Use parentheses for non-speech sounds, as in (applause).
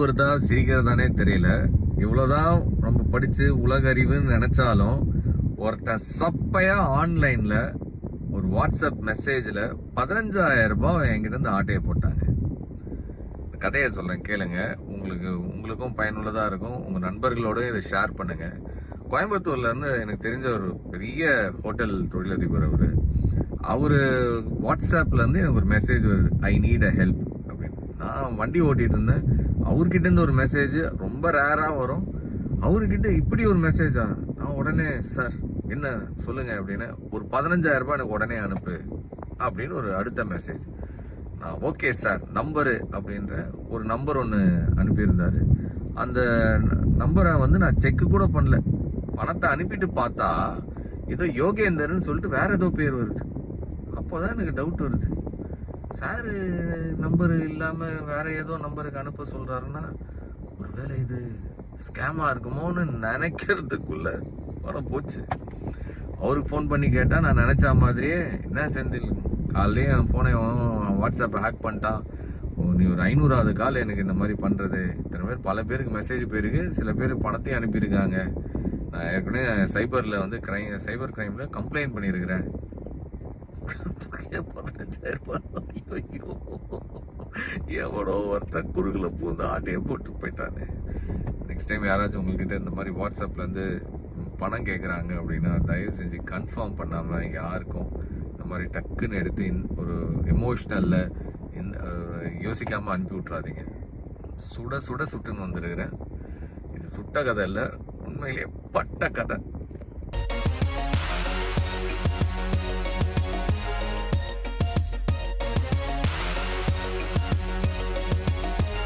வருதா சிரிக்கிறதானே தெரியல. இவ்வளோதான் நம்ம படித்து உலக அறிவுன்னு நினச்சாலும் ஒருத்தன் சப்பையாக ஆன்லைனில் ஒரு வாட்ஸ்அப் மெசேஜில் பதினஞ்சாயிரம் ரூபாய் என்கிட்ட ஆட்டையை போட்டாங்க. இந்த கதையை சொல்கிறேன் கேளுங்க. உங்களுக்கு உங்களுக்கும் பயனுள்ளதாக இருக்கும். உங்கள் நண்பர்களோடு இதை ஷேர் பண்ணுங்கள் கோயம்புத்தூர்லேருந்து எனக்கு தெரிஞ்ச ஒரு பெரிய ஹோட்டல் தொழிலதிபர் அவர். அவர் வாட்ஸ்அப்லேருந்து எனக்கு ஒரு மெசேஜ் வருது. ஐ நீட் அ ஹெல்ப் நான் வண்டி ஓட்டிகிட்டு இருந்தேன் அவர்கிட்டேருந்து ஒரு மெசேஜ் ரொம்ப ரேராக வரும். அவர்கிட்ட இப்படி ஒரு மெசேஜா நான் உடனே சார் என்ன சொல்லுங்கள் அப்படின்னு ஒரு பதினஞ்சாயிரம் ரூபாய் எனக்கு உடனே அனுப்பு அப்படின்னு ஒரு அடுத்த மெசேஜ் நான் ஓகே சார் நம்பரு அப்படின்ற ஒரு நம்பர் ஒன்று அனுப்பியிருந்தாரு. அந்த நம்பரை வந்து நான் செக்கு கூட பண்ணல. பணத்தை அனுப்பிட்டு பார்த்தா ஏதோ யோகேந்தர்னு சொல்லிட்டு வேற ஏதோ பேர் வருது. அப்போ தான் எனக்கு டவுட் வருது. சாரு நம்பர் இல்லாமல் வேற ஏதோ நம்பருக்கு அனுப்ப சொல்கிறாருன்னா ஒருவேளை இது ஸ்கேமாக இருக்குமோன்னு நினைக்கிறதுக்குள்ள பணம் போச்சு. அவருக்கு ஃபோன் பண்ணி கேட்டால் நான் நினச்ச மாதிரியே என்ன செந்தில் காலையிலேயே என் ஃபோனை வாட்ஸ்அப்பை ஹேக் பண்ணிட்டான். ஓ, நீ ஒரு ஐநூறாவது கால் எனக்கு இந்த மாதிரி பண்ணுறது இத்தனை பேர் பல பேருக்கு மெசேஜ் போயிருக்கு. சில பேர் பணத்தையும் அனுப்பியிருக்காங்க. நான் ஏற்கனவே சைபரில் வந்து க்ரைம் சைபர் கிரைமில் கம்ப்ளைண்ட் பண்ணியிருக்கிறேன். (laughs) பதினஞ்சாயிரம் ரூபாய்? எவனோ ஒருத்தன் குறுகில் பூந்து ஆட்டையை போட்டு போயிட்டானே. நெக்ஸ்ட் டைம் யாராச்சும் உங்கள்கிட்ட இந்த மாதிரி வாட்ஸ்அப்லேருந்து பணம் கேட்குறாங்க அப்படின்னா தயவு செஞ்சு கன்ஃபார்ம் பண்ணாமல் யாருக்கும் இந்த மாதிரி டக்குன்னு எடுத்து இன் ஒரு எமோஷ்னலில் இந்த யோசிக்காமல் அனுப்பி விட்றாதீங்க சுட சுட சுட்டுன்னு வந்திருக்கிறேன். இது சுட்ட கதை இல்லை உண்மையிலேயே பட்ட கதை.